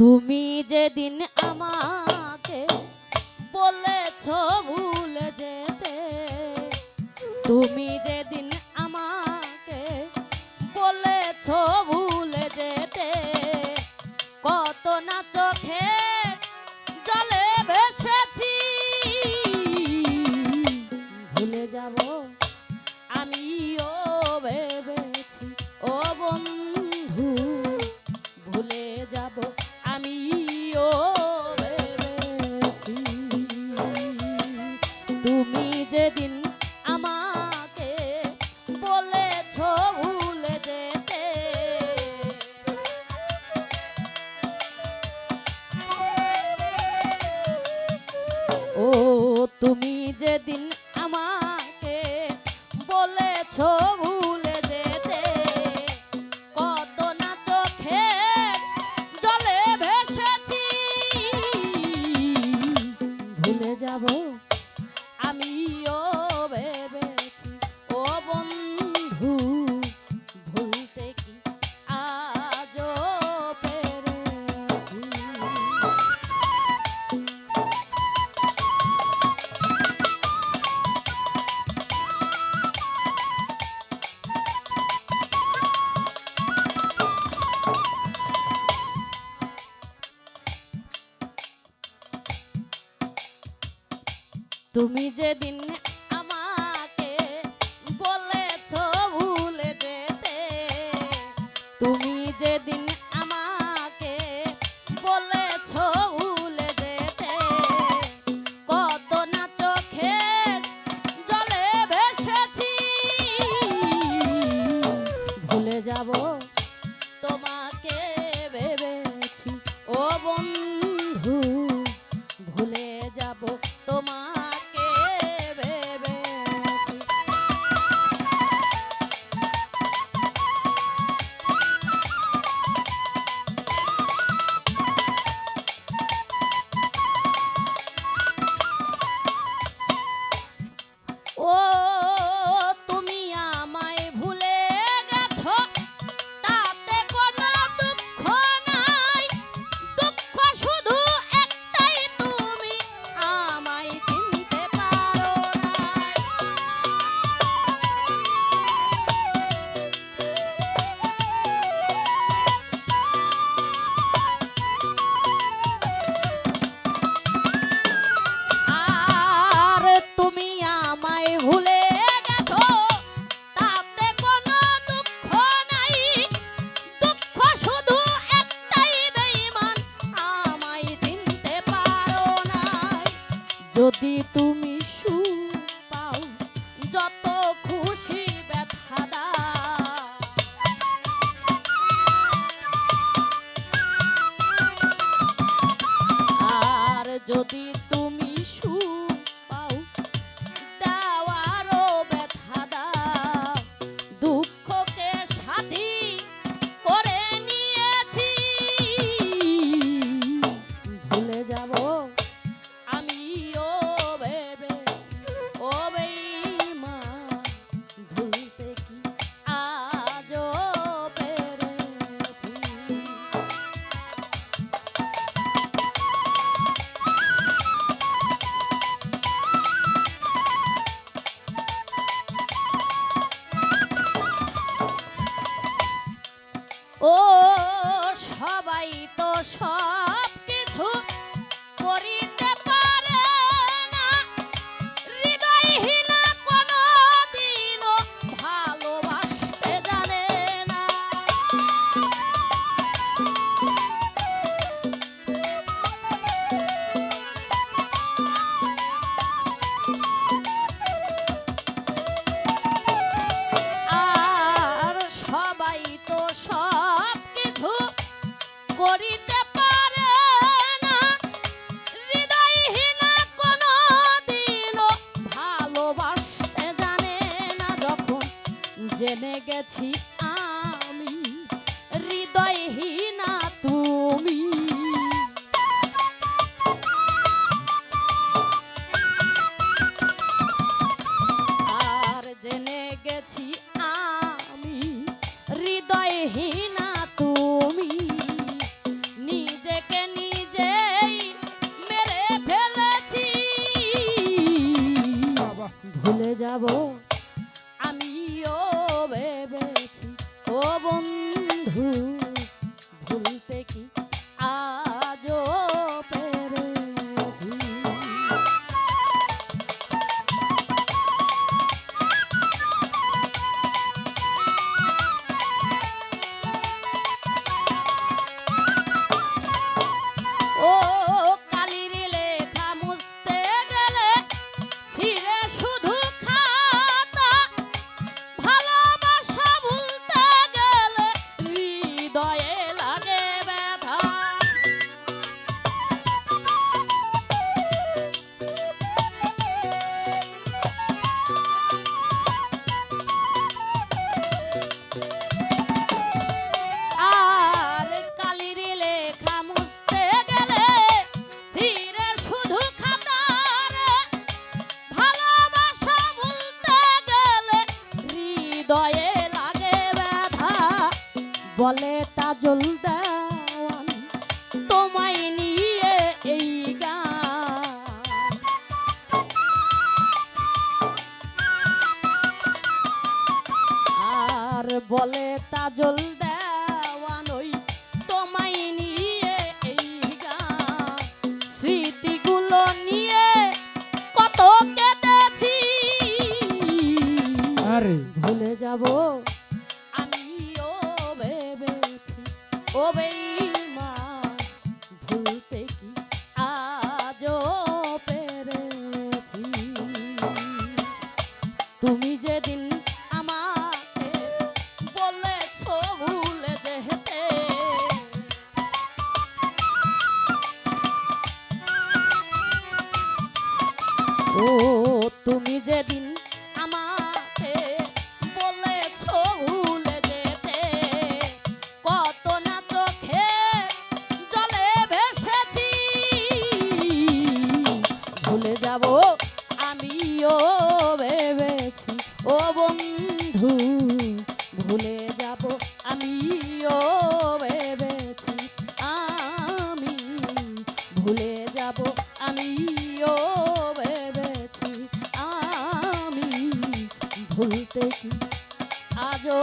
তুমি যেদিন আমাকে বলেছ ভুলে যেতে, তুমি যেদিন আমাকে বলেছ ভুলে যেতে, কত না চোখে জলে ভেসেছি। ভুলে যাব আমিও ভেবেছি, ও বন্ধু, ভুলে যাব আমিও ভেবেছি তুমি যেদিন আমাকে বলেছ ভুলে যেতে ও তুমি যেদিন তুমি যেদিন আমাকে বলেছ ভুলে যেতে, তুমি যেদিন আমাকে বলেছ ভুলে যেতে, কত না চোখে জলে ভেসেছি। ভুলে যাব তোমাকে সবাই তো সব জেনে গেছি আমি হৃদয়হীনা তুমি। আর জেনে গেছি আমি হৃদয়হীনা তুমি। নিজেকে নিজেই মেরে ফেলেছি। ভুলে যাব বলে তাজল দেওয়ান তোমায় নিয়ে এই গান। আর বলে তাজল দেওয়ান ওই তোমায় নিয়ে এই গান। স্মৃতিগুলো নিয়ে কত কেটেছি আরে। ভুলে যাব ও, তুমি যেদিন আমাকে বলেছ ভুলে যেতে, কত না চোখে জলে ভেসেছি। ভুলে যাব আমিও ভেবেছি, ও বন্ধু, ভুলে যাব আমিও ভেবেছি, আমি ভুলে যাব আমিও ভেবেছি। ভুলতে কি? আজও